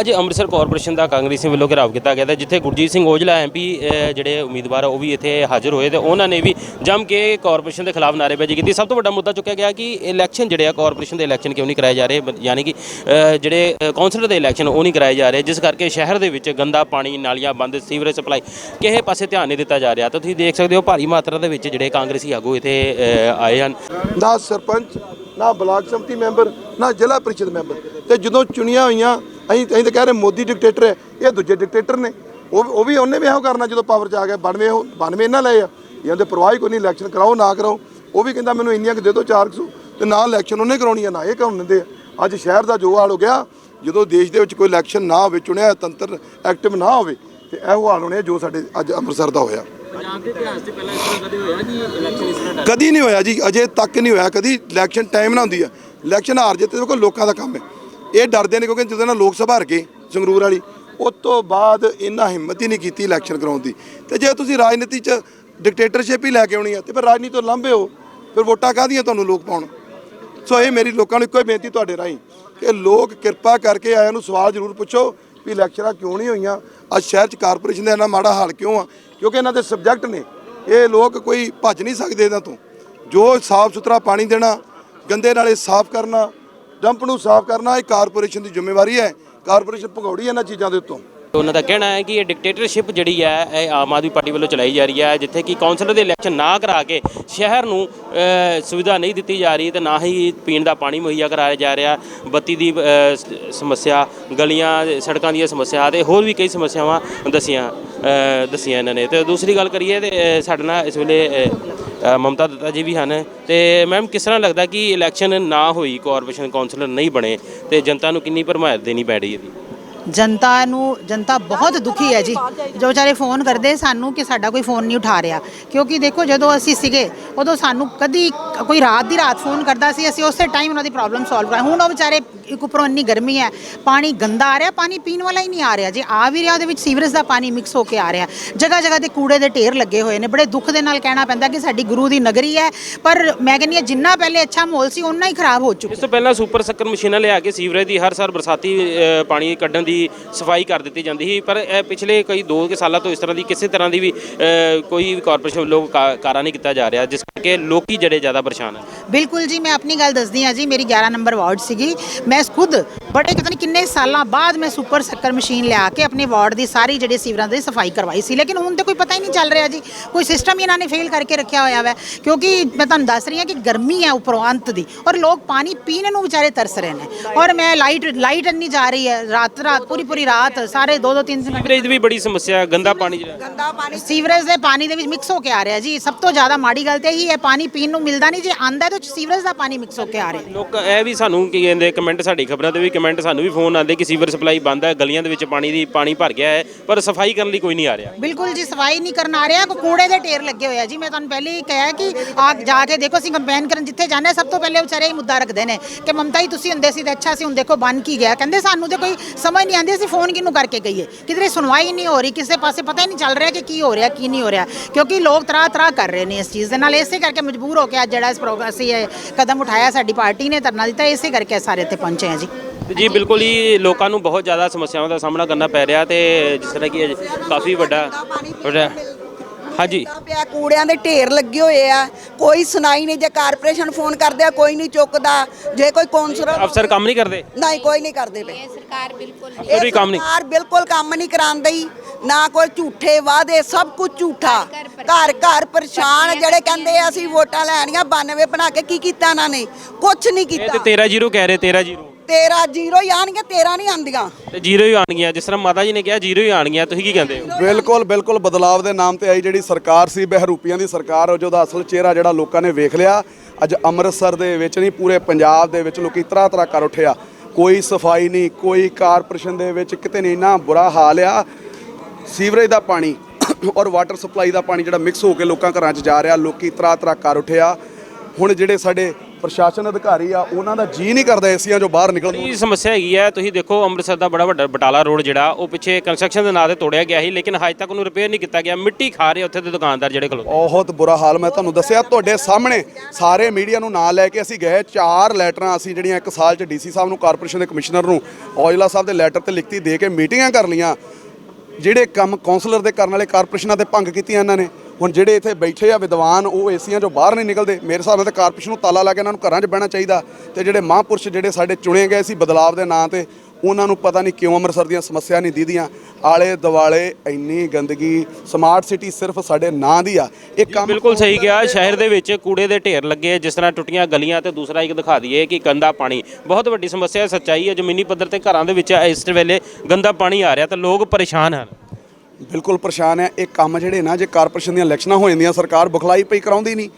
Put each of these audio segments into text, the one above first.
ਅੱਜ ਅੰਮ੍ਰਿਤਸਰ ਕਾਰਪੋਰੇਸ਼ਨ ਦਾ ਕਾਂਗਰਸੀ ਵੱਲੋਂ ਘਿਰਾਵ ਕੀਤਾ ਗਿਆ ਤੇ ਜਿੱਥੇ ਗੁਰਜੀਤ ਸਿੰਘ ਔਜਲਾ ਐਮਪੀ ਜਿਹੜੇ ਉਮੀਦਵਾਰ ਉਹ ਵੀ ਇੱਥੇ ਹਾਜ਼ਰ ਹੋਏ ਤੇ ਉਹਨਾਂ ਨੇ ਵੀ ਜੰਮ ਕੇ ਕਾਰਪੋਰੇਸ਼ਨ ਦੇ ਖਿਲਾਫ ਨਾਅਰੇਬਾਜ਼ੀ ਕੀਤੀ। ਸਭ ਤੋਂ ਵੱਡਾ ਮੁੱਦਾ ਚੁੱਕਿਆ ਗਿਆ ਕਿ ਇਲੈਕਸ਼ਨ ਜਿਹੜੇ ਆ ਕਾਰਪੋਰੇਸ਼ਨ ਦੇ ਇਲੈਕਸ਼ਨ ਕਿਉਂ ਨਹੀਂ ਕਰਾਏ ਜਾ ਰਹੇ ਯਾਨੀ ਕਿ ਜਿਹੜੇ ਅ, ਕੌਂਸਲਰ ਦੇ ਇਲੈਕਸ਼ਨ ਉਹ ਨਹੀਂ ਕਰਾਏ ਜਾ ਰਹੇ ਜਿਸ ਕਰਕੇ ਸ਼ਹਿਰ ਦੇ ਵਿੱਚ ਗੰਦਾ ਪਾਣੀ ਨਾਲੀਆਂ ਬੰਦ ਸੀਵਰੇਜ ਸਪਲਾਈ ਕਿਸੇ ਪਾਸੇ ਧਿਆਨ ਨਹੀਂ ਦਿੱਤਾ ਜਾ ਰਿਹਾ। ਤਾਂ ਤੁਸੀਂ ਦੇਖ ਸਕਦੇ ਹੋ ਭਾਰੀ ਮਾਤਰਾ ਦੇ ਵਿੱਚ ਜਿਹੜੇ ਕਾਂਗਰਸੀ ਆਗੂ ਇੱਥੇ ਆਏ ਹਨ। ਨਾ ਸਰਪੰਚ ਨਾ ਬਲਾਕ ਸੰਮਤੀ ਮੈਂਬਰ ਨਾ ਜ਼ਿਲ੍ਹਾ ਪ੍ਰੀਸ਼ਦ ਮੈਂਬਰ। ਤੇ ਜਦੋਂ ਚੁਣੀਆਂ ਹੋਈਆਂ ਅਸੀਂ ਅਸੀਂ ਤਾਂ ਕਹਿ ਰਹੇ ਮੋਦੀ ਡਿਕਟੇਟਰ ਹੈ ਇਹ ਦੂਜੇ ਡਿਕਟੇਟਰ ਨੇ। ਉਹ ਉਹ ਵੀ ਉਹਨੇ ਵੀ ਇਹੋ ਕਰਨਾ ਜਦੋਂ ਪਾਵਰ 'ਚ ਆ ਗਿਆ 92 ਉਹ 92 ਇਹਨਾਂ ਲਏ ਆ। ਇਹ ਉਹਦੇ ਪਰਵਾਹ ਹੀ ਕੋਈ ਨਹੀਂ ਇਲੈਕਸ਼ਨ ਕਰਾਓ ਨਾ ਕਰਾਓ। ਉਹ ਵੀ ਕਹਿੰਦਾ ਮੈਨੂੰ ਇੰਨੀਆਂ ਕਿ ਦੇ ਦਿਓ 400 ਤੇ ਨਾ ਇਲੈਕਸ਼ਨ ਉਹਨੇ ਕਰਾਉਣੀ ਆ ਨਾ ਇਹ ਕਰਾਉਣ ਦਿੰਦੇ ਆ। ਅੱਜ ਸ਼ਹਿਰ ਦਾ ਜੋ ਹਾਲ ਹੋ ਗਿਆ ਜਦੋਂ ਦੇਸ਼ ਦੇ ਵਿੱਚ ਕੋਈ ਇਲੈਕਸ਼ਨ ਨਾ ਹੋਵੇ ਚੁਣਿਆ ਤੰਤਰ ਐਕਟਿਵ ਨਾ ਹੋਵੇ ਤੇ ਇਹੋ ਹਾਲ ਹੋਣੇ ਆ ਜੋ ਸਾਡੇ ਅੱਜ ਅੰਮ੍ਰਿਤਸਰ ਦਾ ਹੋਇਆ। ਪੰਜਾਬ ਦੇ ਇਤਿਹਾਸ 'ਚ ਪਹਿਲਾਂ ਇਸ ਤਰ੍ਹਾਂ ਕਦੇ ਹੋਇਆ ਕਿ ਇਲੈਕਸ਼ਨ ਇਸ ਤਰ੍ਹਾਂ ਕਦੀ ਨਹੀਂ ਹੋਇਆ ਜੀ ਅਜੇ ਤੱਕ ਨਹੀਂ ਹੋਇਆ ਕਦੀ ਇਲੈਕਸ਼ਨ ਟਾਈਮ ਨਾ ਹੁੰਦੀ ਹੈ ਇਲੈਕਸ਼ਨ ਹਾਰ ਜਿੱਤ ਦੇਖੋ ਲੋਕਾਂ ਦਾ ਕੰਮ ਹੈ। ਇਹ ਡਰਦੇ ਨੇ ਕਿਉਂਕਿ ਜਦੋਂ ਨਾ ਲੋਕ ਸਭਾ ਹਰ ਗਏ ਸੰਗਰੂਰ ਵਾਲੀ, ਉਸ ਤੋਂ ਬਾਅਦ ਇਹਨਾਂ ਹਿੰਮਤ ਹੀ ਨਹੀਂ ਕੀਤੀ ਇਲੈਕਸ਼ਨ ਕਰਾਉਣ ਦੀ। ਤੇ ਜੇ ਤੁਸੀਂ ਰਾਜਨੀਤੀ 'ਚ ਡਿਕਟੇਟਰਸ਼ਿਪ ਹੀ ਲੈ ਕੇ ਆਉਣੀ ਹੈ ਤੇ ਫਿਰ ਰਾਜਨੀਤੀ ਤੋਂ ਲਾਂਭੇ ਹੋ, ਫਿਰ ਵੋਟਾਂ ਕਾਹਦੀਆਂ ਤੁਹਾਨੂੰ ਲੋਕ ਪਾਉਣ? ਸੋ ਇਹ ਮੇਰੀ ਲੋਕਾਂ ਨੂੰ ਇੱਕੋ ਹੀ ਬੇਨਤੀ ਤੁਹਾਡੇ ਰਾਹੀਂ, ਕਿ ਲੋਕ ਕਿਰਪਾ ਕਰਕੇ ਆਇਆਂ ਨੂੰ ਸਵਾਲ ਜ਼ਰੂਰ ਪੁੱਛੋ ਵੀ ਇਲੈਕਸ਼ਨਾਂ ਕਿਉਂ ਨਹੀਂ ਹੋਈਆਂ? ਅੱਜ ਸ਼ਹਿਰ 'ਚ ਕਾਰਪੋਰੇਸ਼ਨ ਦਾ ਇੰਨਾ ਮਾੜਾ ਹਾਲ ਕਿਉਂ ਆ? ਕਿਉਂਕਿ ਇਹਨਾਂ ਦੇ ਸਬਜੈਕਟ ਨੇ। ਇਹ ਲੋਕ ਕੋਈ ਭੱਜ ਨਹੀਂ ਸਕਦੇ ਇਹਨਾਂ ਤੋਂ। ਜੋ ਸਾਫ਼ ਸੁਥਰਾ ਪਾਣੀ ਦੇਣਾ, ਗੰਦੇ ਨਾਲੇ ਸਾਫ਼ ਕਰਨਾ ਡੰਪ ਨੂੰ ਸਾਫ਼ ਕਰਨਾ ਇਹ ਕਾਰਪੋਰੇਸ਼ਨ ਦੀ ਜ਼ਿੰਮੇਵਾਰੀ ਹੈ। ਕਾਰਪੋਰੇਸ਼ਨ ਭਗੌੜੀ ਇਹਨਾਂ ਚੀਜ਼ਾਂ ਦੇ ਉੱਤੋਂ। ਉਹਨਾਂ ਦਾ ਕਹਿਣਾ ਹੈ ਕਿ ਇਹ ਡਿਕਟੇਟਰਸ਼ਿਪ ਜਿਹੜੀ ਹੈ, ਇਹ ਆਮ ਆਦਮੀ ਪਾਰਟੀ ਵੱਲੋਂ ਚਲਾਈ ਜਾ ਰਹੀ ਹੈ, ਜਿੱਥੇ ਕਿ ਕਾਉਂਸਲਰ ਦੇ ਇਲੈਕਸ਼ਨ ਨਾ ਕਰਾ ਕੇ ਸ਼ਹਿਰ ਨੂੰ ਸੁਵਿਧਾ ਨਹੀਂ ਦਿੱਤੀ ਜਾ ਰਹੀ ਤੇ ਨਾ ਹੀ ਪੀਣ ਦਾ ਪਾਣੀ ਮੁਹੱਈਆ ਕਰਾਇਆ ਜਾ ਰਿਹਾ। ਬੱਤੀ ਦੀ ਸਮੱਸਿਆ, ਗਲੀਆਂ, ਸੜਕਾਂ ਦੀਆਂ ਸਮੱਸਿਆ ਤੇ ਹੋਰ ਵੀ ਕਈ ਸਮੱਸਿਆਵਾਂ ਦੱਸੀਆਂ ਦੱਸੀਆਂ ਇਹਨਾਂ ਨੇ। ਤੇ ਦੂਸਰੀ ਗੱਲ ਕਰੀਏ ਤੇ ਸਾਡੇ ਨਾਲ ਇਸ ਵੇਲੇ ਅ, ਮਮਤਾ ਦੱਤਾ ਜੀ ਵੀ ਹਨ। ਤੇ ਮੈਮ ਕਿਸ ਤਰ੍ਹਾਂ ਲੱਗਦਾ ਕਿ ਇਲੈਕਸ਼ਨ ਨਾ ਹੋਈ ਕਾਰਪੋਰੇਸ਼ਨ ਕਾਉਂਸਲਰ ਨਹੀਂ ਬਣੇ ਤੇ ਜਨਤਾ ਨੂੰ ਕਿੰਨੀ ਭਰਮਾਇਤ ਦੇਣੀ ਪੈ ਰਹੀ ਹੈ ਜੀ ਜਨਤਾ ਨੂੰ, ਜਨਤਾ ਬਹੁਤ ਦੁਖੀ ਹੈ ਜੀ। ਜੋ ਵਿਚਾਰੇ ਫੋਨ ਕਰਦੇ ਸਾਨੂੰ ਕਿ ਸਾਡਾ ਕੋਈ ਫੋਨ ਨਹੀਂ ਉਠਾ ਰਿਹਾ। ਕਿਉਂਕਿ ਦੇਖੋ ਜਦੋਂ ਅਸੀਂ ਸੀਗੇ, ਉਦੋਂ ਸਾਨੂੰ ਕਦੀ ਕੋਈ ਰਾਤ ਦੀ ਰਾਤ ਫੋਨ ਕਰਦਾ ਸੀ, ਅਸੀਂ ਉਸੇ ਟਾਈਮ ਉਹਨਾਂ ਦੀ ਪ੍ਰੋਬਲਮ ਸੋਲਵ ਕਰਾਂ ਹੁਣ ਉਹ ਵਿਚਾਰੇ ਇੱਕ ਉੱਪਰੋਂ ਇੰਨੀ ਗਰਮੀ ਹੈ, ਪਾਣੀ ਗੰਦਾ ਆ ਰਿਹਾ, ਪਾਣੀ ਪੀਣ ਵਾਲਾ ਹੀ ਨਹੀਂ ਆ ਰਿਹਾ। ਜੇ ਆ ਵੀ ਰਿਹਾ, ਉਹਦੇ ਵਿੱਚ ਸੀਵਰੇਜ ਦਾ ਪਾਣੀ ਮਿਕਸ ਹੋ ਕੇ ਆ ਰਿਹਾ। ਜਗ੍ਹਾ ਜਗ੍ਹਾ ਤੇ ਕੂੜੇ ਦੇ ਢੇਰ ਲੱਗੇ ਹੋਏ ਨੇ। ਬੜੇ ਦੁੱਖ ਦੇ ਨਾਲ ਕਹਿਣਾ ਪੈਂਦਾ ਕਿ ਸਾਡੀ ਗੁਰੂ ਦੀ ਨਗਰੀ ਹੈ, ਪਰ ਮੈਂ ਕਹਿੰਦੀ ਹਾਂ, ਜਿੰਨਾ ਪਹਿਲੇ ਅੱਛਾ ਮਾਹੌਲ ਸੀ ਉਨਾ ਹੀ ਖਰਾਬ ਹੋ ਚੁੱਕਾ ਇਸ ਤੋਂ ਪਹਿਲਾਂ ਸੁਪਰ ਸੱਕਰ ਮਸ਼ੀਨਾਂ ਲਿਆ ਕੇ ਸੀਵਰੇਜ ਦੀ ਹਰ ਸਾਲ ਬਰਸਾਤੀ ਪਾਣੀ ਕੱਢਣ ਦੀ ਸਫ਼ਾਈ ਕਰ ਦਿੱਤੀ ਜਾਂਦੀ ਸੀ। ਪਰ ਇਹ ਪਿਛਲੇ ਕਈ 2 ਸਾਲਾਂ ਤੋਂ ਇਸ ਤਰ੍ਹਾਂ ਦੀ ਕਿਸੇ ਤਰ੍ਹਾਂ ਦੀ ਵੀ ਕੋਈ ਕਾਰਪੋਰੇਸ਼ਨ ਵੱਲੋਂ ਕਾਰਾ ਨਹੀਂ ਕੀਤਾ ਜਾ ਰਿਹਾ, ਜਿਸ ਕਰਕੇ ਲੋਕੀ ਜਿਹੜੇ ਜ਼ਿਆਦਾ ਪਰੇਸ਼ਾਨ ਹਨ ਬਿਲਕੁਲ ਜੀ, ਮੈਂ ਆਪਣੀ ਗੱਲ ਦੱਸਦੀ ਹਾਂ ਜੀ, ਮੇਰੀ 11 ਨੰਬਰ ਵਾਰਡ ਸੀਗੀ। ਮੈਂ ਖੁਦ ਬੜੇ ਕਿਤੇ ਕਿੰਨੇ ਸਾਲਾਂ ਬਾਅਦ ਮੈਂ ਸੁਪਰ ਸ਼ੱਕਰ ਮਸ਼ੀਨ ਲਿਆ ਕੇ ਆਪਣੇ ਵਾਰਡ ਦੀ ਸਾਰੀ ਜਿਹੜੀ ਸੀਵਰਾਂ ਦੀ ਸਫ਼ਾਈ ਕਰਵਾਈ ਸੀ। ਲੇਕਿਨ ਹੁਣ ਤੇ ਕੋਈ ਪਤਾ ਹੀ ਨਹੀਂ ਚੱਲ ਰਿਹਾ ਜੀ। ਕੋਈ ਸਿਸਟਮ ਹੀ ਇਹਨਾਂ ਨੇ ਫੇਲ ਕਰਕੇ ਰੱਖਿਆ ਹੋਇਆ ਵੈ। ਕਿਉਂਕਿ ਮੈਂ ਤੁਹਾਨੂੰ ਦੱਸ ਰਹੀ ਹਾਂ ਕਿ ਗਰਮੀ ਹੈ ਉੱਪਰੋਂ ਅੰਤ ਦੀ। ਔਰ ਲੋਕ ਪਾਣੀ ਪੀਣ ਨੂੰ ਵਿਚਾਰੇ ਤਰਸ ਰਹੇ ਨੇ। ਔਰ ਮੈਂ ਲਾਈਟ ਲਾਈਟ ਇੰਨੀ ਜਾ ਰਹੀ ਹੈ ਰਾਤ ਰਾਤ ਪੂਰੀ ਪੂਰੀ ਰਾਤ ਸਾਰੇ ਦੋ ਦੋ ਤਿੰਨ ਤਿੰਨ ਸੀਵਰੇਜ ਦੀ ਵੀ ਬੜੀ ਸਮੱਸਿਆ ਗੰਦਾ ਪਾਣੀ ਜਿਹੜਾ। ਗੰਦਾ ਪਾਣੀ ਸੀਵਰੇਜ ਦੇ ਪਾਣੀ ਦੇ ਵਿੱਚ ਮਿਕਸ ਹੋ ਕੇ ਆ ਰਿਹਾ ਜੀ। ਸਭ ਤੋਂ ਜ਼ਿਆਦਾ ਮਾੜੀ ਗੱਲ ਤੇ ਇਹੀ ਹੈ ਪਾਣੀ ਪੀਣ ਨੂੰ ਮਿਲਦਾ ਨਹੀਂ। ਜੇ ਆਂਦਾ ਤਾਂ ਸੀਵਰੇਜ ਦਾ ਪਾਣੀ ਮਿਕਸ ਹੋ ਕੇ ਆ ਰਿਹਾ ਲੋਕ ਇਹ ਵੀ ਸਾਨੂੰ ਕੀ ਕਹਿੰਦੇ ਕਮੈਂਟ ਸਾਡੀ ਖਬਰਾਂ ਤੇ ਵੀ ਕਮੈਂਟ ਸਾਨੂੰ ਵੀ ਫੋਨ ਆਉਂਦੇ ਕਿ ਸੀਵਰ ਸਪਲਾਈ ਬੰਦ ਹੈ ਗਲੀਆਂ ਦੇ ਵਿੱਚ ਪਾਣੀ ਦੀ ਪਾਣੀ ਭਰ ਗਿਆ ਹੈ ਪਰ ਸਫ਼ਾਈ ਕਰਨ ਲਈ ਕੋਈ ਨਹੀਂ ਆ ਰਿਹਾ। ਬਿਲਕੁਲ ਜੀ ਸਫ਼ਾਈ ਨਹੀਂ ਕਰਨ ਆ ਰਿਹਾ ਕੋ ਕੂੜੇ ਦੇ ਢੇਰ ਲੱਗੇ ਹੋਏ ਆ ਜੀ। ਮੈਂ ਤੁਹਾਨੂੰ ਪਹਿਲੇ ਹੀ ਕਿਹਾ ਕਿ ਆ ਜਾ ਕੇ ਦੇਖੋ ਅਸੀਂ ਕੰਪੇਨ ਕਰਨ ਜਿੱਥੇ ਜਾਂਦੇ ਹਾਂ, ਸਭ ਤੋਂ ਪਹਿਲੇ ਵਿਚਾਰੇ ਇਹ ਮੁੱਦਾ ਰੱਖਦੇ ਨੇ ਕਿ ਮਮਤਾ ਹੀ ਤੁਸੀਂ ਹੁੰਦੇ ਸੀ ਤਾਂ ਅੱਛਾ ਸੀ ਹੁਣ ਦੇਖੋ ਬਣ ਕੀ ਗਿਆ। ਕਹਿੰਦੇ ਸਾਨੂੰ ਤੇ ਕੋਈ ਸਮਝ ਨਹੀਂ ਆਉਂਦੀ, ਅਸੀਂ ਫੋਨ ਕਿਹਨੂੰ ਕਰਕੇ ਗਈਏ ਕਿਧਰੇ ਸੁਣਵਾਈ ਨਹੀਂ ਹੋ ਰਹੀ, ਕਿਸੇ ਪਾਸੇ ਪਤਾ ਹੀ ਨਹੀਂ ਚੱਲ ਰਿਹਾ ਕਿ ਕੀ ਹੋ ਰਿਹਾ, ਕੀ ਨਹੀਂ ਹੋ ਰਿਹਾ। ਕਿਉਂਕਿ ਲੋਕ ਤਰਾ ਤਰਾ ਕਰ ਰਹੇ ਨੇ ਇਸ ਚੀਜ਼ ਦੇ ਨਾਲ, ਇਸੇ ਕਰਕੇ ਮਜਬੂਰ ਹੋ ਕੇ ਅੱਜ ਜਿਹੜਾ ਇਸ ਪ੍ਰੋਗਰਾਮ ਅਸੀਂ ਇਹ ਕਦਮ ਉਠਾਇਆ, ਸਾਡੀ ਪਾਰਟੀ ਨੇ ਧਰਨਾ ਦਿੱਤਾ, ਇਸੇ ਕਰਕੇ ਸਾਰੇ ਇੱਥੇ ਪਹੁੰਚੇ ਆ ਜੀ। ਜੀ, ਬਿਲਕੁਲ ਹੀ ਲੋਕਾਂ ਨੂੰ ਬਹੁਤ ਜ਼ਿਆਦਾ ਸਮੱਸਿਆਵਾਂ ਦਾ ਸਾਹਮਣਾ ਕਰਨਾ ਪੈ ਰਿਹਾ ਤੇ ਜਿਸ ਤਰ੍ਹਾਂ ਕਿ ਕਾਫੀ ਵੱਡਾ ਵੱਡਾ ਹਾਂਜੀ। ਦਾ ਪਿਆ ਕੂੜਿਆਂ ਦੇ ਢੇਰ ਲੱਗੇ ਹੋਏ ਆ। ਕੋਈ ਸੁਣਾਈ ਨਹੀਂ ਜੇ ਕਾਰਪੋਰੇਸ਼ਨ ਫੋਨ ਕਰਦੇ ਆ ਕੋਈ ਨਹੀਂ ਚੁੱਕਦਾ। ਜੇ ਕੋਈ ਕੌਂਸਲਰ ਅਫਸਰ ਕੰਮ ਨਹੀਂ ਕਰਦੇ? ਨਹੀਂ ਕੋਈ ਨਹੀਂ ਕਰਦੇ ਪਏ। ਸਰਕਾਰ ਬਿਲਕੁਲ ਨਹੀਂ। ਵੀ ਕੰਮ ਨਹੀਂ ਸਰਕਾਰ ਬਿਲਕੁਲ ਕੰਮ ਨਹੀਂ ਕਰਾਂਦੀ ਨਾ ਕੋਈ ਝੂਠੇ ਵਾਅਦੇ ਸਭ ਕੁਝ ਝੂਠਾ। ਘਰ ਘਰ ਪਰੇਸ਼ਾਨ। ਜਿਹੜੇ ਕਹਿੰਦੇ ਆ ਅਸੀਂ ਵੋਟਾਂ ਲੈਣੀਆਂ 92 ਬਣਾ ਕੇ ਕੀ ਕੀਤਾ ਇਹਨਾਂ ਨੇ? ਕੁਝ ਨਹੀਂ ਇਹ ਕੀਤਾ। ਤੇ 13 ਜ਼ੀਰੋ ਕਹਿ ਰਹੇ 13 ਜ਼ੀਰੋ। ਤੇਰਾ ਜ਼ੀਰੋ ਹੀ ਆਣਗੇ 13 ਨਹੀਂ ਆਂਦੀਆਂ ਤੇ ਜ਼ੀਰੋ ਹੀ ਆਣਗੀਆਂ ਜਿਸ ਤਰ੍ਹਾਂ ਮਾਤਾ ਜੀ ਨੇ ਕਿਹਾ ਜ਼ੀਰੋ ਹੀ ਆਣਗੀਆਂ ਤੁਸੀਂ ਕੀ ਕਹਿੰਦੇ ਹੋ? ਬਿਲਕੁਲ ਬਿਲਕੁਲ ਬਦਲਾਵ ਦੇ ਨਾਮ ਤੇ ਆਈ ਜਿਹੜੀ ਸਰਕਾਰ ਸੀ ਬਹਿਰੂਪੀਆਂ ਦੀ ਸਰਕਾਰ ਉਹ ਜਿਹਦਾ ਅਸਲ ਚਿਹਰਾ ਜਿਹੜਾ ਲੋਕਾਂ ਨੇ ਵੇਖ ਲਿਆ ਅੱਜ ਅੰਮ੍ਰਿਤਸਰ ਦੇ ਵਿੱਚ ਨਹੀਂ ਪੂਰੇ ਪੰਜਾਬ ਦੇ ਵਿੱਚ ਲੋਕੀ ਤਰ੍ਹਾਂ ਤਰ੍ਹਾਂ ਕਰ ਉੱਠਿਆ ਕੋਈ ਸਫ਼ਾਈ ਨਹੀਂ ਕੋਈ ਕਾਰਪੋਰੇਸ਼ਨ ਦੇ ਵਿੱਚ ਕਿਤੇ ਨਹੀਂ ਇੰਨਾ ਬੁਰਾ ਹਾਲ ਆ। ਸੀਵਰੇਜ ਦਾ ਪਾਣੀ ਔਰ ਵਾਟਰ ਸਪਲਾਈ ਦਾ ਪਾਣੀ ਜਿਹੜਾ ਮਿਕਸ ਹੋ ਕੇ ਲੋਕਾਂ ਘਰਾਂ 'ਚ ਜਾ ਰਿਹਾ ਲੋਕੀ ਤਰ੍ਹਾਂ ਤਰ੍ਹਾਂ ਕਰ ਉੱਠਿਆ ਹੁਣ ਜਿਹੜੇ ਸਾਡੇ ਪ੍ਰਸ਼ਾਸਨ ਅਧਿਕਾਰੀ ਆ ਉਹਨਾਂ ਦਾ ਜੀ ਨਹੀਂ ਕਰਦਾ ਏਸੀਆਂ ਚੋਂ ਬਾਹਰ ਨਿਕਲਣ ਨੂੰ। ਇਹ ਸਮੱਸਿਆ ਹੈਗੀ ਹੈ ਤੁਸੀਂ ਦੇਖੋ ਅੰਮ੍ਰਿਤਸਰ ਦਾ ਬੜਾ ਵੱਡਾ ਬਟਾਲਾ ਰੋਡ ਜਿਹੜਾ ਉਹ ਪਿੱਛੇ ਕੰਸਟਰਕਸ਼ਨ ਦੇ ਨਾਂ ਤੇ ਤੋੜਿਆ ਗਿਆ ਸੀ ਲੇਕਿਨ ਹਜੇ ਤੱਕ ਉਹਨੂੰ ਰਿਪੇਅਰ ਨਹੀਂ ਕੀਤਾ ਗਿਆ। ਮਿੱਟੀ ਖਾ ਰਹੇ ਉੱਥੇ ਦੇ ਦੁਕਾਨਦਾਰ ਜਿਹੜੇ ਖਲੋਤੇ। ਬਹੁਤ ਬੁਰਾ ਹਾਲ ਮੈਂ ਤੁਹਾਨੂੰ ਦੱਸਿਆ ਤੁਹਾਡੇ ਸਾਹਮਣੇ ਸਾਰੇ ਮੀਡੀਆ ਨੂੰ ਨਾਂ ਲੈ ਕੇ ਅਸੀਂ ਗਏ ਚਾਰ ਲੈਟਰਾਂ ਅਸੀਂ ਜਿਹੜੀਆਂ ਇੱਕ ਸਾਲ 'ਚ ਡੀਸੀ ਸਾਹਿਬ ਨੂੰ ਕਾਰਪੋਰੇਸ਼ਨ ਦੇ ਕਮਿਸ਼ਨਰ ਨੂੰ ਔਜਲਾ ਸਾਹਿਬ ਦੇ ਲੈਟਰ ਤੇ ਲਿਖਤੀ ਦੇ ਕੇ ਮੀਟਿੰਗਾਂ ਕਰ ਲੀਆਂ ਜਿਹੜੇ ਕੰਮ ਕਾਉਂਸਲਰ ਦੇ ਕਰਨ ਵਾਲੇ ਕਾਰਪੋਰੇਸ਼ਨਾਂ ਤੇ ਭੰਗ ਕੀਤੀਆਂ ਇਹਨਾਂ ਨੇ। ਹੁਣ ਜਿਹੜੇ ਇੱਥੇ ਬੈਠੇ ਆ ਵਿਦਵਾਨ ਉਹ ਏਸੀਆਂ ਚੋਂ ਬਾਹਰ ਨਹੀਂ ਨਿਕਲਦੇ। ਮੇਰੇ ਹਿਸਾਬ ਨਾਲ ਤਾਂ ਕਾਰਪੋਰੇਸ਼ਨ ਨੂੰ ਤਾਲਾ ਲਾ ਕੇ ਇਹਨਾਂ ਨੂੰ ਘਰਾਂ 'ਚ ਬਹਿਣਾ ਚਾਹੀਦਾ। ਤੇ ਜਿਹੜੇ ਮਹਾਂਪੁਰਸ਼ ਜਿਹੜੇ ਸਾਡੇ ਚੁਣੇ ਗਏ ਸੀ ਬਦਲਾਵ ਦੇ ਨਾਂ ਤੇ ਉਹਨਾਂ ਨੂੰ ਪਤਾ ਨਹੀਂ ਕਿਉਂ ਅੰਮ੍ਰਿਤਸਰ ਦੀਆਂ ਸਮੱਸਿਆ ਨਹੀਂ ਦੀਦੀਆਂ। ਆਲੇ ਦਿਵਾਲੇ ਇੰਨੀ ਗੰਦਗੀ ਸਮਾਰਟ ਸਿਟੀ ਸਿਰਫ ਸਾਡੇ ਨਾਂ ਦੀ ਆ। ਇਹ ਕੰਮ ਬਿਲਕੁਲ ਸਹੀ ਗਿਆ ਸ਼ਹਿਰ ਦੇ ਵਿੱਚ ਕੂੜੇ ਦੇ ਢੇਰ ਲੱਗੇ ਜਿਸ ਤਰ੍ਹਾਂ ਟੁੱਟੀਆਂ ਗਲੀਆਂ ਤੇ ਦੂਸਰਾ ਇੱਕ ਦਿਖਾ ਦਈਏ ਕਿ ਗੰਦਾ ਪਾਣੀ। ਬਹੁਤ ਵੱਡੀ ਸਮੱਸਿਆ ਸੱਚਾਈ ਹੈ ਜ਼ਮੀਨੀ ਪੱਧਰ ਤੇ ਘਰਾਂ ਦੇ ਵਿੱਚ ਇਸ ਵੇਲੇ ਗੰਦਾ ਪਾਣੀ ਆ ਰਿਹਾ ਤੇ ਲੋਕ ਪਰੇਸ਼ਾਨ ਹਨ। ਬਿਲਕੁਲ ਪਰੇਸ਼ਾਨ ਹੈ। ਇਹ ਕੰਮ ਜਿਹੜੇ ਨਾ, ਜੇ ਕਾਰਪੋਰੇਸ਼ਨ ਦੀਆਂ ਇਲੈਕਸ਼ਨਾਂ ਹੋ ਜਾਂਦੀਆਂ, ਸਰਕਾਰ ਬੁਖਲਾਈ ਪਈ ਕਰਾਉਂਦੀ ਨਹੀਂ।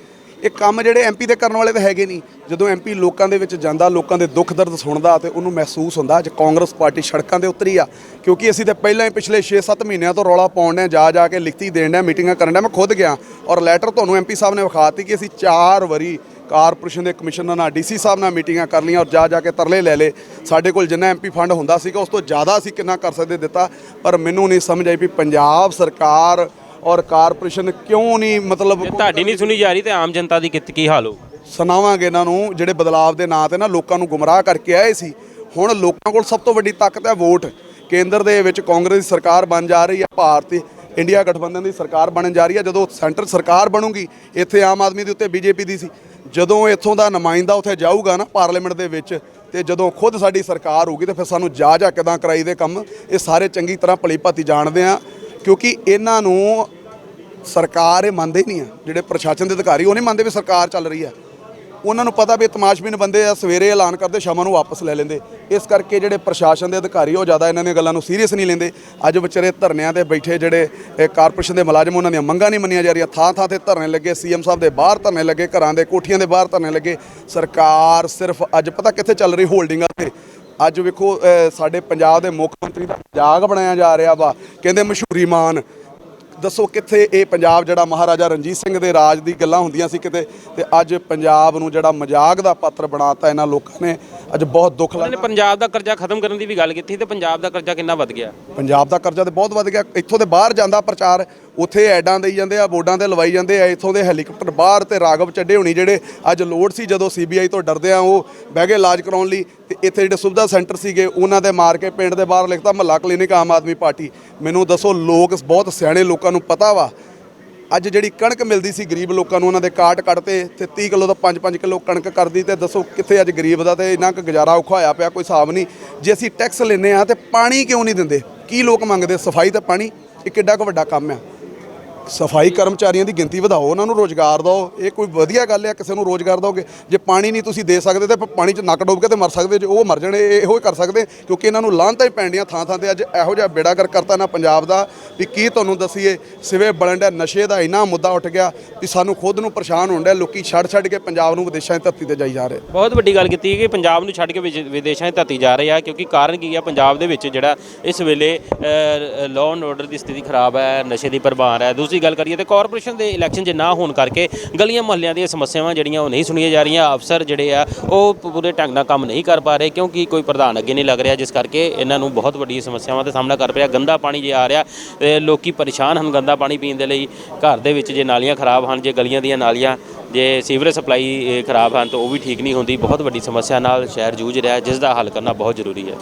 ਇਹ ਕੰਮ ਜਿਹੜੇ ਐਮਪੀ ਦੇ ਕਰਨ ਵਾਲੇ ਤਾਂ ਹੈਗੇ ਨਹੀਂ। ਜਦੋਂ ਐਮਪੀ ਲੋਕਾਂ ਦੇ ਵਿੱਚ ਜਾਂਦਾ, ਲੋਕਾਂ ਦੇ ਦੁੱਖ ਦਰਦ ਸੁਣਦਾ ਤੇ ਉਹਨੂੰ ਮਹਿਸੂਸ ਹੁੰਦਾ, ਅੱਜ ਕਾਂਗਰਸ ਪਾਰਟੀ ਸੜਕਾਂ ਦੇ ਉਤਰੀ ਆ। ਕਿਉਂਕਿ ਅਸੀਂ ਤਾਂ ਪਹਿਲਾਂ ਹੀ ਪਿਛਲੇ 6-7 ਮਹੀਨਿਆਂ ਤੋਂ ਰੌਲਾ ਪਾਉਣ ਡਿਆ ਜਾ ਜਾ ਕੇ ਲਿਖਤੀ ਦੇਣ ਡਿਆ ਮੀਟਿੰਗਾਂ ਕਰਨ ਡਿਆ ਮੈਂ ਖੁਦ ਗਿਆ ਔਰ ਲੈਟਰ ਤੁਹਾਨੂੰ ਐਮਪੀ ਸਾਹਿਬ ਨੇ ਵਿਖਾਤੀ ਕਿ ਅਸੀਂ ਚਾਰ ਵਾਰੀ ਕਾਰਪੋਰੇਸ਼ਨ ਦੇ ਕਮਿਸ਼ਨਰ ਨਾਲ ਡੀਸੀ ਸਾਹਿਬ ਨਾਲ ਮੀਟਿੰਗਾਂ ਕਰ ਲਈਆਂ ਔਰ ਜਾ ਜਾ ਕੇ ਤਰਲੇ ਲੈ ਲਏ। ਸਾਡੇ ਕੋਲ ਜਿੰਨਾ ਐਮਪੀ ਫੰਡ ਹੁੰਦਾ ਸੀਗਾ ਉਸ ਤੋਂ ਜ਼ਿਆਦਾ ਅਸੀਂ ਕਿੰਨਾ ਕਰ ਸਕਦੇ ਦਿੱਤਾ ਪਰ ਮੈਨੂੰ ਨਹੀਂ ਸਮਝ ਆਈ ਵੀ ਪੰਜਾਬ ਸਰਕਾਰ ਔਰ ਕਾਰਪੋਰੇਸ਼ਨ ਕਿਉਂ ਨਹੀਂ ਮਤਲਬ ਤੁਹਾਡੀ ਨਹੀਂ ਸੁਣੀ ਜਾ ਰਹੀ ਤੇ ਆਮ ਜਨਤਾ ਦੀ ਕਿਤ ਕੀ ਹਾਲ ਹੋ ਸੁਣਾਵਾਂਗੇ ਇਹਨਾਂ ਨੂੰ ਜਿਹੜੇ ਬਦਲਾਵ ਦੇ ਨਾਂ ਤੇ ਨਾ ਲੋਕਾਂ ਨੂੰ ਗੁੰਮਰਾਹ ਕਰਕੇ ਆਏ ਸੀ। ਹੁਣ ਲੋਕਾਂ ਕੋਲ ਸਭ ਤੋਂ ਵੱਡੀ ਤਾਕਤ ਹੈ ਵੋਟ। ਕੇਂਦਰ ਦੇ ਵਿੱਚ ਕਾਂਗਰਸ ਦੀ ਸਰਕਾਰ ਬਣ ਜਾ ਰਹੀ ਹੈ ਭਾਰਤੀ ਇੰਡੀਆ ਗਠਬੰਧਨ ਦੀ ਸਰਕਾਰ ਬਣਨ ਜਾ ਰਹੀ ਹੈ। ਜਦੋਂ ਸੈਂਟਰ ਸਰਕਾਰ ਬਣੂਗੀ ਇੱਥੇ ਆਮ ਆਦਮੀ ਦੇ ਉੱਤੇ ਬੀਜੇਪੀ ਦੀ ਸੀ। ਜਦੋਂ ਇੱਥੋਂ ਦਾ ਨੁਮਾਇੰਦਾ ਉੱਥੇ ਜਾਊਗਾ ਨਾ ਪਾਰਲੀਮੈਂਟ ਦੇ ਵਿੱਚ ਤੇ ਜਦੋਂ ਖੁਦ ਸਾਡੀ ਸਰਕਾਰ ਹੋਊਗੀ ਤੇ ਫਿਰ ਸਾਨੂੰ ਜਾ ਜਾ ਕਿਦਾਂ ਕਰਾਈ ਦੇ ਕੰਮ, ਇਹ ਸਾਰੇ ਚੰਗੀ ਤਰ੍ਹਾਂ ਭਲੀ ਭਾਤੀ ਜਾਣਦੇ ਆ, ਕਿਉਂਕਿ ਇਹਨਾਂ ਨੂੰ ਸਰਕਾਰ ਇਹ ਮੰਨਦੇ ਹੀ ਨਹੀਂ ਆ, ਜਿਹੜੇ ਪ੍ਰਸ਼ਾਸਨ ਦੇ ਅਧਿਕਾਰੀ ਉਹ ਨਹੀਂ ਮੰਨਦੇ ਵੀ ਸਰਕਾਰ ਚੱਲ ਰਹੀ ਆ। ਉਹਨਾਂ ਨੂੰ ਪਤਾ ਵੀ ਤਮਾਸ਼ਬੀਨ ਬੰਦੇ ਆ, ਸਵੇਰੇ ਐਲਾਨ ਕਰਦੇ, ਸ਼ਾਮਾਂ ਨੂੰ ਵਾਪਸ ਲੈ ਲੈਂਦੇ। ਇਸ ਕਰਕੇ ਜਿਹੜੇ ਪ੍ਰਸ਼ਾਸਨ ਦੇ ਅਧਿਕਾਰੀ, ਉਹ ਜ਼ਿਆਦਾ ਇਹਨਾਂ ਦੀਆਂ ਗੱਲਾਂ ਨੂੰ ਸੀਰੀਅਸ ਨਹੀਂ ਲੈਂਦੇ। ਅੱਜ ਵਿਚਾਰੇ ਧਰਨਿਆਂ ਤੇ ਬੈਠੇ ਜਿਹੜੇ ਕਾਰਪੋਰੇਸ਼ਨ ਦੇ ਮੁਲਾਜ਼ਮ, ਉਹਨਾਂ ਦੀਆਂ ਮੰਗਾਂ ਨਹੀਂ ਮੰਨੀਆਂ ਜਾ ਰਹੀਆਂ। ਥਾਂ ਥਾਂ ਤੇ ਧਰਨੇ ਲੱਗੇ ਸੀਐਮ ਸਾਹਿਬ ਦੇ ਬਾਹਰ ਧਰਨੇ ਲੱਗੇ, ਘਰਾਂ ਦੇ ਕੋਠੀਆਂ ਦੇ ਬਾਹਰ ਧਰਨੇ ਲੱਗੇ। ਸਰਕਾਰ ਸਿਰਫ ਅੱਜ ਪਤਾ ਕਿੱਥੇ ਚੱਲ ਰਹੀ ਹੋਲਡਿੰਗਾਂ ਤੇ ਅੱਜ ਵੇਖੋ ਸਾਡੇ ਪੰਜਾਬ ਦੇ ਮੁੱਖ ਮੰਤਰੀ ਦਾ ਜਾਗ ਬਣਾਇਆ ਜਾ ਰਿਹਾ ਵਾ। ਕਹਿੰਦੇ ਮਸ਼ਹੂਰੀ ਮਾਨ ਦੱਸੋ ਕਿੱਥੇ ਇਹ ਪੰਜਾਬ ਜਿਹੜਾ ਮਹਾਰਾਜਾ ਰਣਜੀਤ ਸਿੰਘ ਦੇ ਰਾਜ ਦੀ ਗੱਲਾਂ ਹੁੰਦੀਆਂ ਸੀ ਕਿਤੇ? ਤੇ ਅੱਜ ਪੰਜਾਬ ਨੂੰ ਜਿਹੜਾ ਮਜ਼ਾਕ ਦਾ ਪਾਤਰ ਬਣਾਤਾ ਇਹਨਾਂ ਲੋਕਾਂ ਨੇ ਅੱਜ ਬਹੁਤ ਦੁੱਖ ਉਹਨਾਂ ਨੇ ਲੱਗਦਾ। ਪੰਜਾਬ ਦਾ ਕਰਜ਼ਾ ਖਤਮ ਕਰਨ ਦੀ ਵੀ ਗੱਲ ਕੀਤੀ ਤੇ ਪੰਜਾਬ ਦਾ ਕਰਜ਼ਾ ਕਿੰਨਾ ਵੱਧ ਗਿਆ? ਪੰਜਾਬ ਦਾ ਕਰਜ਼ਾ ਤੇ ਬਹੁਤ ਵੱਧ ਗਿਆ। ਇੱਥੋਂ ਦੇ ਬਾਹਰ ਜਾਂਦਾ ਪ੍ਰਚਾਰ ਉੱਥੇ ਐਡਾਂ ਦੇਈ ਜਾਂਦੇ ਆ ਬੋਰਡਾਂ ਤੇ ਲਵਾਈ ਜਾਂਦੇ ਆ ਇੱਥੋਂ ਦੇ ਹੈਲੀਕਾਪਟਰ ਬਾਹਰ ਤੇ ਰਾਗਵ ਚੱਡੇ ਹੋਣੀ ਜਿਹੜੇ ਅੱਜ ਲੋਡ ਸੀ ਜਦੋਂ ਸੀਬੀਆਈ ਤੋਂ ਡਰਦੇ ਆ ਉਹ ਬਹਿ ਗਏ ਇਲਾਜ ਕਰਾਉਣ ਲਈ ਤੇ ਇੱਥੇ ਜਿਹੜੇ ਸੁਵਿਧਾ ਸੈਂਟਰ ਸੀਗੇ ਉਹਨਾਂ ਦੇ ਮਾਰ ਕੇ ਪਿੰਡ ਦੇ ਬਾਹਰ ਲਿਖਤਾ ਮਹੱਲਾ ਕਲੀਨਿਕ ਆਮ ਆਦਮੀ ਪਾਰਟੀ। ਮੈਨੂੰ ਦੱਸੋ ਲੋਕ ਬਹੁਤ ਸਿਆਣੇ ਲੋਕਾਂ ਨੂੰ ਪਤਾ ਵਾ ਅੱਜ ਜਿਹੜੀ ਕਣਕ ਮਿਲਦੀ ਸੀ ਗਰੀਬ ਲੋਕਾਂ ਨੂੰ, ਉਹਨਾਂ ਦੇ ਕਾਟ ਕੱਢਤੇ, ਤੇ 30 ਕਿਲੋ ਤੋਂ 5-5 ਕਿਲੋ ਕਣਕ ਕਰਦੀ, ਤੇ ਦੱਸੋ ਕਿੱਥੇ ਅੱਜ ਗਰੀਬ ਦਾ ਤੇ ਇੰਨਾ ਕੁ ਗੁਜ਼ਾਰਾ ਔਖਾ ਹੋਇਆ ਪਿਆ, ਕੋਈ ਹਿਸਾਬ ਨਹੀਂ। ਜੇ ਅਸੀਂ ਟੈਕਸ ਲੈਨੇ ਆ ਤੇ ਪਾਣੀ ਕਿਉਂ ਨਹੀਂ ਦਿੰਦੇ? ਕੀ ਲੋਕ ਮੰਗਦੇ? ਸਫ਼ਾਈ ਤੇ ਪਾਣੀ? ਇਹ ਕਿੱਡਾ ਕੁ ਵੱਡਾ ਕੰਮ ਆ। ਸਫ਼ਾਈ ਕਰਮਚਾਰੀਆਂ ਦੀ ਗਿਣਤੀ ਵਧਾਓ, ਉਹਨਾਂ ਨੂੰ ਰੋਜ਼ਗਾਰ ਦਿਓ। ਇਹ ਕੋਈ ਵਧੀਆ ਗੱਲ ਹੈ, ਕਿਸੇ ਨੂੰ ਰੋਜ਼ਗਾਰ ਦਿਓਗੇ। ਜੇ ਪਾਣੀ ਨਹੀਂ ਤੁਸੀਂ ਦੇ ਸਕਦੇ ਤੇ ਪਾਣੀ 'ਚ ਨੱਕ ਡੋਬ ਕੇ ਤੇ ਮਰ ਸਕਦੇ, ਜੇ ਉਹ ਮਰ ਜਾਣੇ, ਇਹੋ ਹੀ ਕਰ ਸਕਦੇ ਕਿਉਂਕਿ ਇਹਨਾਂ ਨੂੰ ਲਾਂਤਾਂ ਹੀ ਪੈਣੀਆਂ ਥਾਂ ਥਾਂ ਤੇ। ਅੱਜ ਇਹੋ ਜਿਹਾ ਬੇੜਾ ਕਰ ਕਰਤਾ ਨਾ ਪੰਜਾਬ ਦਾ, ਵੀ ਕੀ ਤੁਹਾਨੂੰ ਦਸੀਏ, ਸਿਵੇ ਬਲੰਡਾ ਨਸ਼ੇ ਦਾ ਇੰਨਾ ਮੁੱਦਾ ਉੱਠ ਗਿਆ ਵੀ ਸਾਨੂੰ ਖੁਦ ਨੂੰ ਪਰੇਸ਼ਾਨ ਹੋਣ ਡਿਆ, ਲੋਕੀ ਛੱਡ ਛੱਡ ਕੇ ਪੰਜਾਬ ਨੂੰ ਵਿਦੇਸ਼ਾਂ ਦੀ ਧਰਤੀ ਤੇ ਜਾਈ ਜਾ ਰਹੇ। ਬਹੁਤ ਵੱਡੀ ਗੱਲ ਕੀਤੀ ਕਿ ਪੰਜਾਬ ਨੂੰ ਛੱਡ ਕੇ ਵਿਦੇਸ਼ਾਂ 'ਚ ਧਰਤੀ ਜਾ ਰਹੇ ਆ, ਕਿਉਂਕਿ ਕਾਰਨ ਕੀ ਆ, ਪੰਜਾਬ ਦੇ ਵਿੱਚ ਜਿਹੜਾ ਇਸ ਵੇਲੇ ਲਾਅ ਐਂਡ ਆਰਡਰ ਦੀ ਸਥਿਤੀ ਖਰਾਬ ਹੈ, ਨਸ਼ੇ ਦੀ ਪ੍ਰਭਾਰ ਹੈ ਦੀ ਗੱਲ ਕਰੀਏ ਤੇ ਕਾਰਪੋਰੇਸ਼ਨ ਦੇ ਇਲੈਕਸ਼ਨ ਜੇ ਨਾ ਹੋਣ ਕਰਕੇ ਗਲੀਆਂ ਮੁਹੱਲਿਆਂ ਦੀਆਂ ਸਮੱਸਿਆਵਾਂ ਜਿਹੜੀਆਂ ਉਹ ਨਹੀਂ ਸੁਣੀਆਂ ਜਾ ਰਹੀਆਂ, ਅਫਸਰ ਜਿਹੜੇ ਆ, ਉਹ ਪੂਰੇ ਢੰਗ ਨਾਲ ਕੰਮ ਨਹੀਂ ਕਰ ਪਾ ਰਹੇ ਕਿਉਂਕਿ ਕੋਈ ਪ੍ਰਧਾਨ ਅੱਗੇ ਨਹੀਂ ਲੱਗ ਰਿਹਾ, ਜਿਸ ਕਰਕੇ ਇਹਨਾਂ ਨੂੰ ਬਹੁਤ ਵੱਡੀ ਸਮੱਸਿਆਵਾਂ ਦਾ ਸਾਹਮਣਾ ਕਰ ਪਿਆ। ਗੰਦਾ ਪਾਣੀ ਜੇ ਆ ਰਿਹਾ, ਤੇ ਲੋਕੀ ਪਰੇਸ਼ਾਨ ਹਨ ਗੰਦਾ ਪਾਣੀ ਪੀਣ ਦੇ ਲਈ। ਘਰ ਦੇ ਵਿੱਚ ਜੇ ਨਾਲੀਆਂ ਖਰਾਬ ਹਨ, ਜੇ ਗਲੀਆਂ ਦੀਆਂ ਨਾਲੀਆਂ, ਜੇ ਸੀਵਰੇਜ ਸਪਲਾਈ ਖਰਾਬ ਹਨ, ਤਾਂ ਉਹ ਵੀ ਠੀਕ ਨਹੀਂ ਹੁੰਦੀ। ਬਹੁਤ ਵੱਡੀ ਸਮੱਸਿਆ ਨਾਲ ਸ਼ਹਿਰ ਜੂਝ ਰਿਹਾ, ਜਿਸ ਦਾ ਹੱਲ ਕਰਨਾ ਬਹੁਤ ਜ਼ਰੂਰੀ ਹੈ।